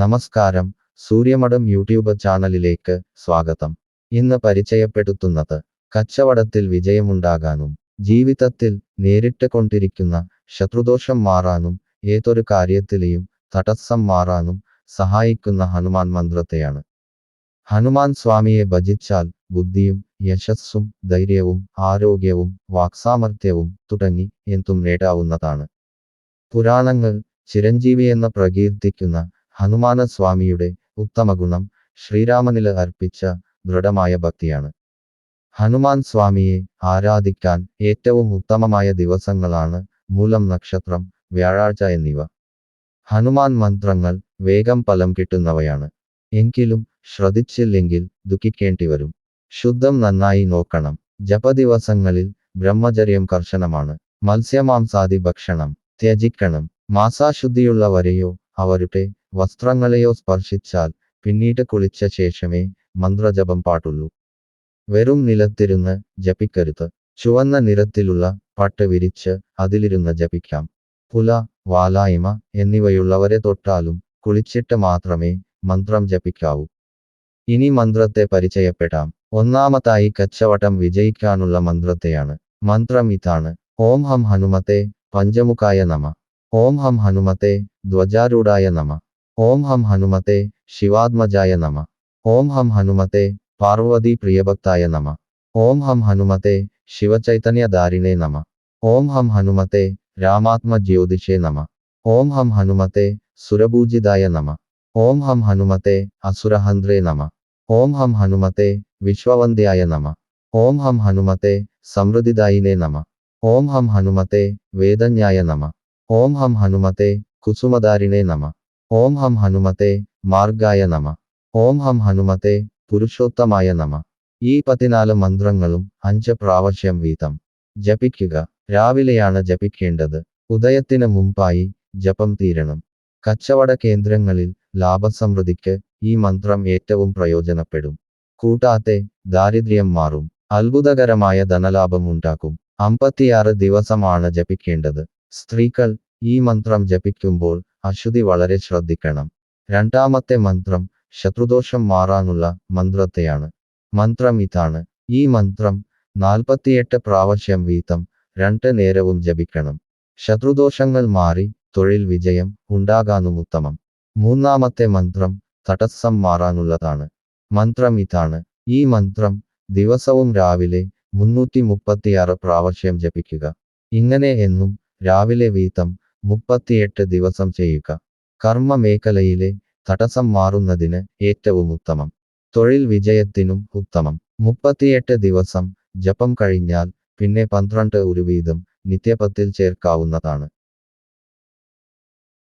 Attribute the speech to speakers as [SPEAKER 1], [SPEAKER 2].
[SPEAKER 1] നമസ്കാരം. സൂര്യമഠം യൂട്യൂബ് ചാനലിലേക്ക് സ്വാഗതം. ഇന്ന് പരിചയപ്പെടുത്തുന്നത് കച്ചവടത്തിൽ വിജയമുണ്ടാകാനും ജീവിതത്തിൽ നേരിട്ട് കൊണ്ടിരിക്കുന്ന ശത്രുദോഷം മാറാനും ഏതൊരു കാര്യത്തിലെയും തടസ്സം മാറാനും സഹായിക്കുന്ന ഹനുമാൻ മന്ത്രത്തെയാണ്. ഹനുമാൻ സ്വാമിയെ ഭജിച്ചാൽ ബുദ്ധിയും യശസ്സും ധൈര്യവും ആരോഗ്യവും വാക്സാമർത്ഥ്യവും തുടങ്ങി എന്തും നേടാവുന്നതാണ്. പുരാണങ്ങൾ ചിരഞ്ജീവി എന്ന് പ്രകീർത്തിക്കുന്ന ഹനുമാന സ്വാമിയുടെ ഉത്തമഗുണം ശ്രീരാമനില അർപ്പിച്ച ദൃഢമായ ഭക്തിയാണ്. ഹനുമാൻ സ്വാമിയെ ആരാധിക്കാൻ ഏറ്റവും ഉത്തമമായ ദിവസങ്ങളാണ് മൂലം നക്ഷത്രം വ്യാഴാഴ്ച എന്നിവ. ഹനുമാൻ മന്ത്രങ്ങൾ വേഗം ഫലം കിട്ടുന്നവയാണ്. എങ്കിലും ശ്രദ്ധിച്ചില്ലെങ്കിൽ ദുഃഖിക്കേണ്ടി വരും. ശുദ്ധം നന്നായി നോക്കണം. ജപദിവസങ്ങളിൽ ബ്രഹ്മചര്യം കർശനമാണ്. മത്സ്യമാംസാദി ഭക്ഷണം ത്യജിക്കണം. മാസാശുദ്ധിയുള്ളവരെയോ അവരുടെ വസ്ത്രങ്ങളെയോ സ്പർശിച്ചാൽ പിന്നീട് കുളിച്ച ശേഷമേ മന്ത്രജപം പാടുള്ളൂ. വെറും നിലത്തിരുന്ന് ജപിക്കരുത്. ചുവന്ന നിറത്തിലുള്ള പട്ട് വിരിച്ച് അതിലിരുന്ന് ജപിക്കാം. പുല വാലായ്മ എന്നിവയുള്ളവരെ തൊട്ടാലും കുളിച്ചിട്ട് മാത്രമേ മന്ത്രം ജപിക്കാവൂ. ഇനി മന്ത്രത്തെ പരിചയപ്പെടാം. ഒന്നാമതായി കച്ചവടം വിജയിക്കാനുള്ള മന്ത്രത്തെയാണ്. മന്ത്രം ഇതാണ്. ഓം ഹം ഹനുമത്തെ പഞ്ചമുഖായ നമ. ഓം ഹം ഹനുമത്തെ ധ്വജാരൂഢായ നമ. ഓം ഹം ഹനുമത്തെ ശിവാത്മജായ നമ ഓം ഹം ഹനുമത്തെ പാർവതി പ്രിയഭക്തായ നമ ഓം ഹം ഹനുമത്തെ ശിവചൈതന്യധാരിണേ നമ ഓം ഹം ഹനുമത്തെ രാമാത്മജ്യോതിഷേ നമ ഓം ഹം ഹനുമത്തെ സുരപൂജിതായ നമ ഓം ഹം ഹനുമത്തെ അസുരഹന്ത്രേ നമ ഓം ഹം ഹനുമത്തെ വിശ്വവന്ദ്യായ നമ ഓം ഹം ഹനുമത്തെ സമൃദ്ധിദായിനേ നമ ഓം ഹം ഹനുമത്തെ വേദന്യായ നമ ഓം ഹം ഹനുമത്തെ കുസുമധാരിണേ നമ ഓം ഹം ഹനുമത്തെ മാർഗായ നമ. ഓം ഹം ഹനുമത്തെ പുരുഷോത്തമായ നമ. ഈ പതിനാല് മന്ത്രങ്ങളും അഞ്ച് പ്രാവശ്യം വീതം. ജപിക്കുക. രാവിലെയാണ് ജപിക്കേണ്ടത്. ഉദയത്തിന് മുമ്പായി ജപം തീരണം. കച്ചവട കേന്ദ്രങ്ങളിൽ ലാഭസമൃദ്ധിക്ക് ഈ മന്ത്രം ഏറ്റവും പ്രയോജനപ്പെടും. കൂട്ടാത്തെ ദാരിദ്ര്യം മാറും. അത്ഭുതകരമായ ധനലാഭം ഉണ്ടാക്കും. അമ്പത്തിയാറ് ദിവസമാണ് ജപിക്കേണ്ടത്. സ്ത്രീകൾ ഈ മന്ത്രം ജപിക്കുമ്പോൾ അശുദ്ധി വളരെ ശ്രദ്ധിക്കണം. രണ്ടാമത്തെ മന്ത്രം ശത്രുദോഷം മാറാനുള്ള മന്ത്രത്തെയാണ്. മന്ത്രം ഇതാണ്. ഈ മന്ത്രം നാൽപ്പത്തിയെട്ട് പ്രാവശ്യം വീതം രണ്ട് നേരവും ജപിക്കണം. ശത്രുദോഷങ്ങൾ മാറി തൊഴിൽ വിജയം ഉണ്ടാകാനും ഉത്തമം. മൂന്നാമത്തെ മന്ത്രം തടസ്സം മാറാനുള്ളതാണ്. മന്ത്രം ഇതാണ്. ഈ മന്ത്രം ദിവസവും രാവിലെ മുന്നൂറ്റി മുപ്പത്തിയാറ് പ്രാവശ്യം ജപിക്കുക. ഇങ്ങനെ എന്നും രാവിലെ വീതം മുപ്പത്തിയെട്ട് ദിവസം ചെയ്യുക കർമ്മ മേഖലയിലെ തടസ്സം മാറുന്നതിന് ഏറ്റവും ഉത്തമം. തൊഴിൽ വിജയത്തിനും ഉത്തമം. മുപ്പത്തിയെട്ട് ദിവസം ജപം കഴിഞ്ഞാൽ പിന്നെ പന്ത്രണ്ട് ഒരു വീതം നിത്യപത്തിൽ ചേർക്കാവുന്നതാണ്.